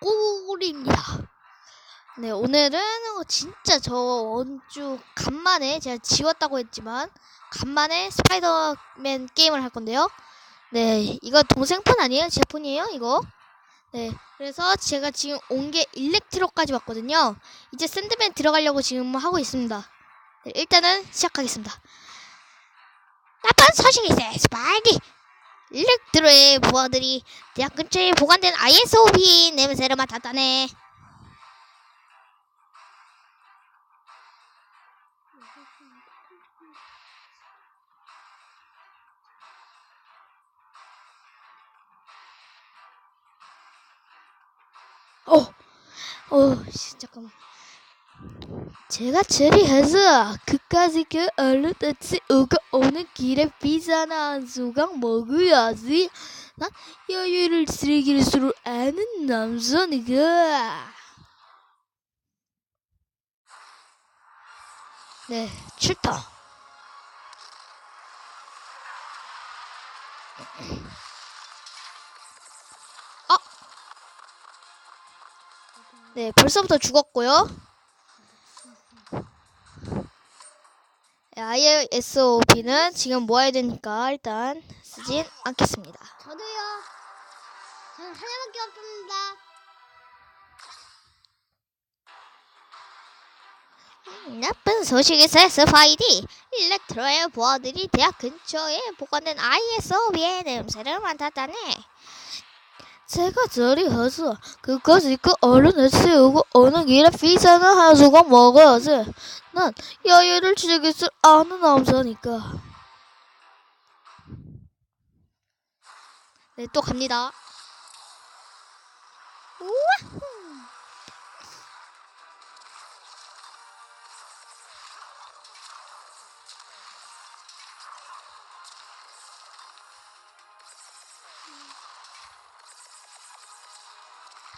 꼬꼬리입니다. 네, 오늘은 진짜 저 원주 간만에 제가 지웠다고 했지만 간만에 스파이더맨 게임을 할 건데요. 네, 이거 동생 폰 아니에요? 제 폰이에요, 이거. 네, 그래서 제가 지금 온 게 일렉트로까지 왔거든요. 이제 샌드맨 들어가려고 지금 하고 있습니다. 네, 일단은 시작하겠습니다. 나쁜 소식이 있어요, 스파이디! 일렉트로의 부하들이 대학 근처에 보관된 ISOB 냄새를 맡았다네. 어, 어, 씨, 잠깐만. 제가 처리해서 그까지 그 얼른같이 오고 오는 길에 피자나 한 조각 먹어야지. 난 여유를 즐길 줄 아는 남자니까. 네, 출동. 아! 네, 벌써부터 죽었고요. ISOB는 지금 모아야 되니까 일단 쓰진 않겠습니다. 저도요. 저는 하나밖에 없습니다. 나쁜 소식에서 스파이디 일렉트로의 부하들이 대학 근처에 보관된 ISOB의 냄새를 맡았다네. 제가 저리 가서 그까지 그 얼른을 세우고 어느 길에 한 조각 먹어야지. 난 즐길 줄 아는 남자니까. 네, 또 갑니다. 우와후.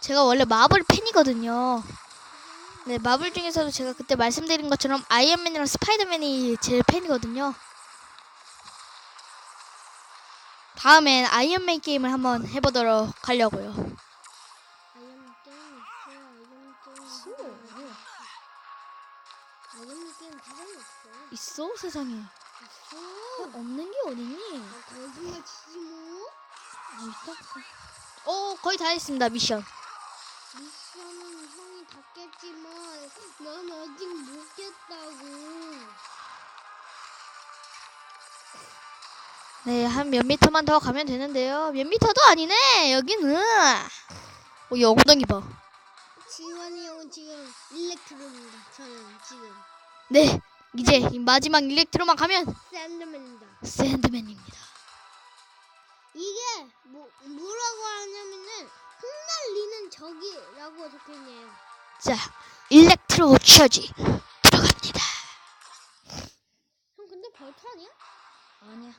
제가 원래 마블 팬이거든요. 네, 마블 중에서도 제가 그때 말씀드린 것처럼 아이언맨이랑 스파이더맨이 제일 팬이거든요. 다음엔 아이언맨 게임을 한번 해보도록 하려고요. 있어. 세상에. 있어. 없는 게 어딨니? 아, 거짓말 치지 뭐. 아, 거의 다 했습니다, 미션. 미션은 다 깼지만 난 아직 못 깼다고. 네, 한 몇 미터만 더 가면 되는데요. 몇 미터도 아니네, 여기는. 어, 이 엉덩이 봐. 지원이 형은 지금 일렉트로입니다. 저는 지금 네, 이제 이 마지막 일렉트로만 가면 샌드맨입니다. 샌드맨입니다. 이게 뭐 뭐라고 하냐면은 흩날리는 적이라고 적혀있네요. 자, 일렉트로 처지 들어갑니다. 형 근데 벌판이야? 아니야.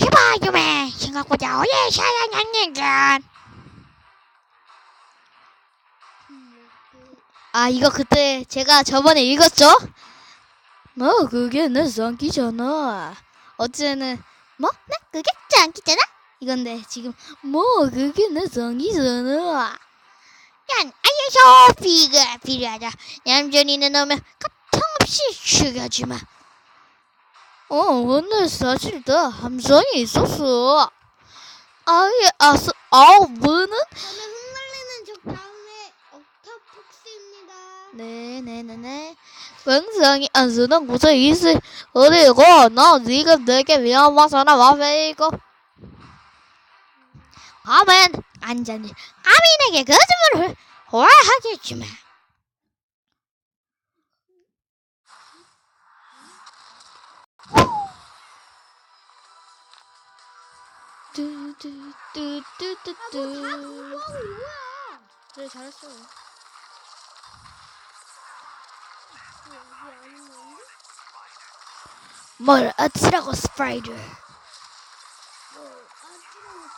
해봐 유매 생각보다 오래 사랑하는건 아, 이거 그때 제가 저번에 읽었죠? 뭐, 그게 내 쌍기잖아. 어제는, 뭐? 나 그게 짱기잖아? 이건데, 지금, 뭐, 그게 내 쌍기잖아. 난 아이 소비가 필요하다 얌전히는 오면 가통없이 죽여주마 어, 오늘 사실 나 함성이 있었어. 아예, 아스, 아우, 뭐는? 저는 흩날리는 적 다음에 옥타폭스입니다. 네네네네. 굉장히 안 쓰는 곳에 있을 그리고 너 지금 되게 위험하잖아 마페이고 검은 안전히 아민에게 거짓말을 호하겠주마 뚜뚜뚜뚜뚜뚜 뭐야? 그래 잘했어 여기 아닌 건데? 뭘 어찌라고 스파이더 뭐 아찔한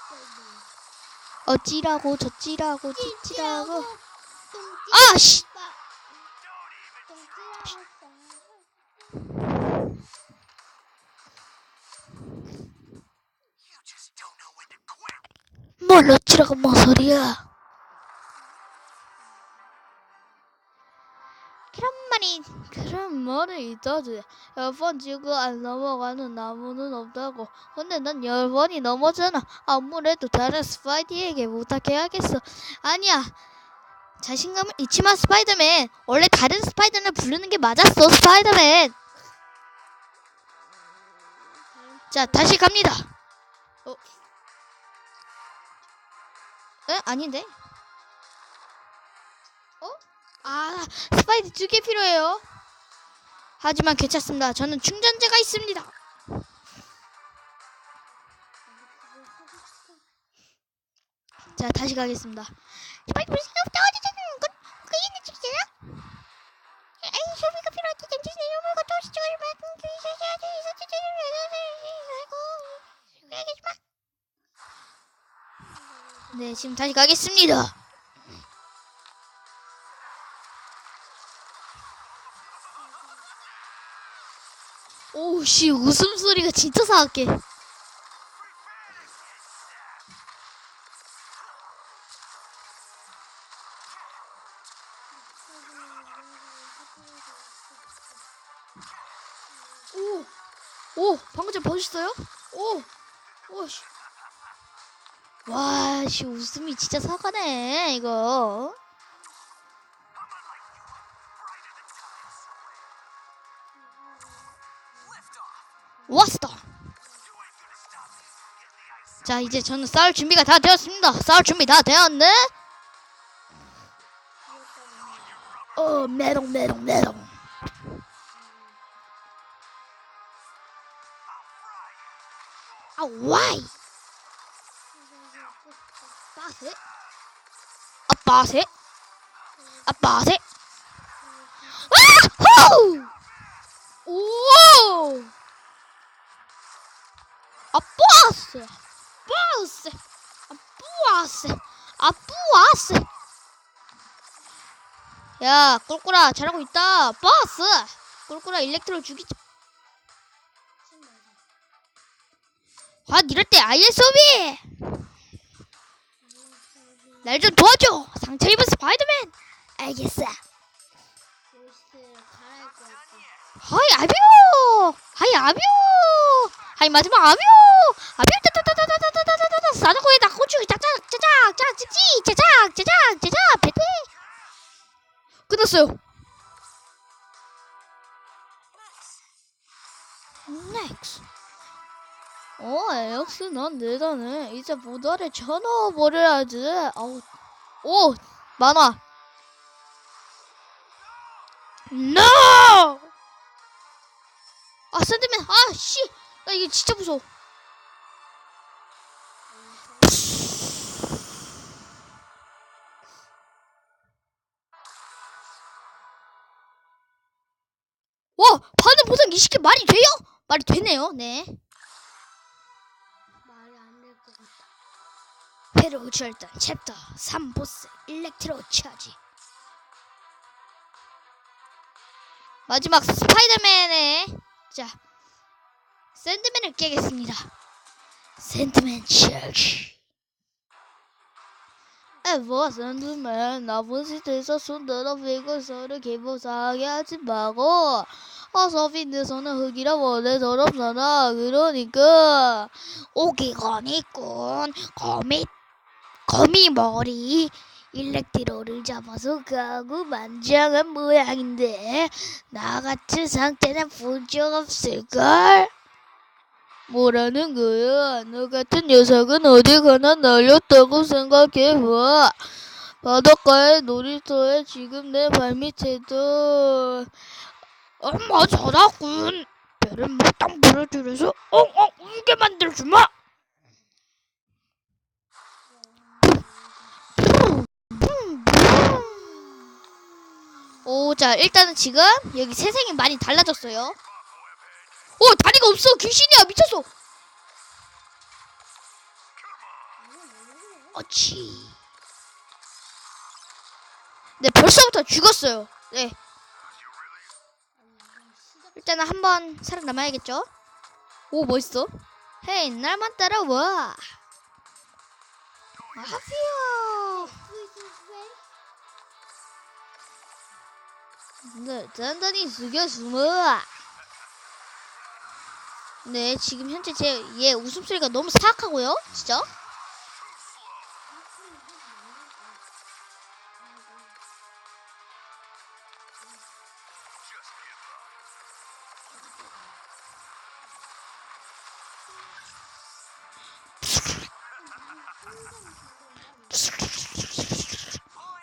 어찌라고 저찌라고. 찌찌라고 똥찌. 아씨 똥찌라고. 뭘 어찌라고 뭔 소리야 말이 있다지. 열 번 지고 안 넘어가는 나무는 없다고. 근데 난 열 번이 넘었잖아. 아무래도 다른 스파이디에게 부탁해야겠어. 아니야. 자신감을 잊지 마, 스파이더맨. 원래 다른 스파이더를 부르는 게 맞았어, 스파이더맨. 자, 다시 갑니다. 어? 에? 아닌데? 어? 아, 스파이더 두 개 필요해요. 하지만 괜찮습니다. 저는 충전재가 있습니다. 자, 다시 가겠습니다. 스파이더 생각보다 어디잖아 건 있는 집이잖아 아이 소비가 필요할 때 잠시 내려물고 또 시청을 맡은 교회에서 아이고 그래야겠지 마 네, 지금 다시 가겠습니다. 오우, 씨, 웃음소리가 진짜 사악해. 오, 오, 방금 전 보셨어요? 오, 오, 씨. 와, 씨, 웃음이 진짜 사과네, 이거. 자, 이제 저는 싸울 준비가 다 되었습니다. 싸울 준비 다 되었네? 어, 메롱, 메롱, 메롱. 아 와이 빠세? 아 빠세? 아 빠세? 아! 호! 오! 아빠세! 아쎄 아뿌 아쎄 야 꿀꿀아 잘하고 있다. 버스. 꿀꿀아 일렉트로 죽이자. 아 이럴 때 ISOB 날 좀 도와줘. 상처 입은 스파이더맨. 알겠어. 하이 아비오. 하이 아비오. 하이 마지막 아비오. 아비오 사자고에다 고추! 짜작! 짜작! 짜작! 찌찌! 짜작! 짜작! 짜작! 배배! 끝났어요. 넥스. 어, 엑스, 넌 대단해. 이제 모달에 쳐넣어 버려야지. 아우, 오, 만화. NO! 아, 샌드맨, 아, 씨. 나 이게 진짜 무서워. 와, 반응 보상 20개 말이 돼요? 말이 되네요, 네. 말이 안 될 것 같다. 페루 절단 챕터 3 보스 일렉트로 차지 마지막 스파이더맨의 자 샌드맨을 깨겠습니다 샌드맨 차지 에버 샌드맨 나쁜 시대에서 손들어 빌고 서로 기부상하게 하지 말고. 어서 핀드서는 흙이라 원래 더럽잖아 그러니까. 오기건 있군 거미 거미 머리. 일렉트로를 잡아서 가고 만장한 모양인데. 나 같은 상태는 본 적 없을걸? 뭐라는 거야? 너 같은 녀석은 어디 가나 날렸다고 생각해봐. 바닷가의 놀이터에 지금 내 발밑에도 엄마 잘하군. 배를 못당 불어주려서 엉엉 울게 만들어주마. 오, 자, 일단은 지금 여기 세상이 많이 달라졌어요. 오, 다리가 없어! 귀신이야! 미쳤어! 어치. 네, 벌써부터 죽었어요. 네. 일단은 한번 살아남아야겠죠? 오, 멋있어. 헤이, 날만 따라와. 스위스 스웨이? 네, 단단히 숙여 숨어. 네, 지금 현재 제 얘 웃음소리가 너무 사악하고요. 진짜.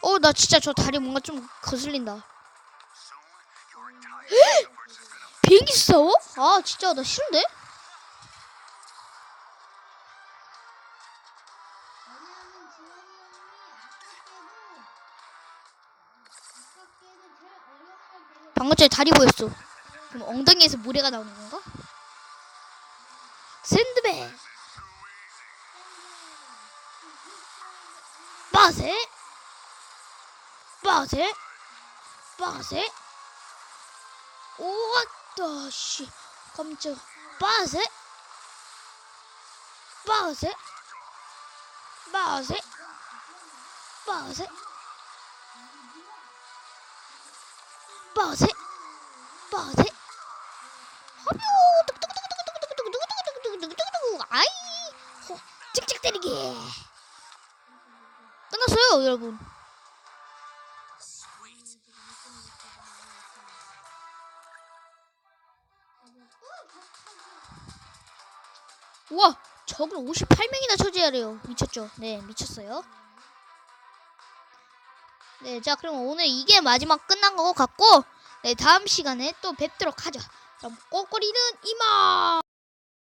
어, 나 진짜 저 다리 뭔가 좀 거슬린다. 비행기 싸워? 아, 진짜 나 싫은데? 방금 전에 다리 보였어. 그럼 엉덩이에서 모래가 나오는 건가? 샌드백. 빠세. 빠세. 빠세. 오왔 또씨 깜짝 빠세 빠세 빠세 빠세 빠세 빠세 허뷰 아이 호 찍찍 때리게 끝났어요 여러분 우와 적을 58명이나 처지해야 돼요. 미쳤죠? 네 미쳤어요. 네 자 그럼 오늘 이게 마지막 끝난 것 같고 네 다음 시간에 또 뵙도록 하죠. 그럼 꼬꼬리는 이만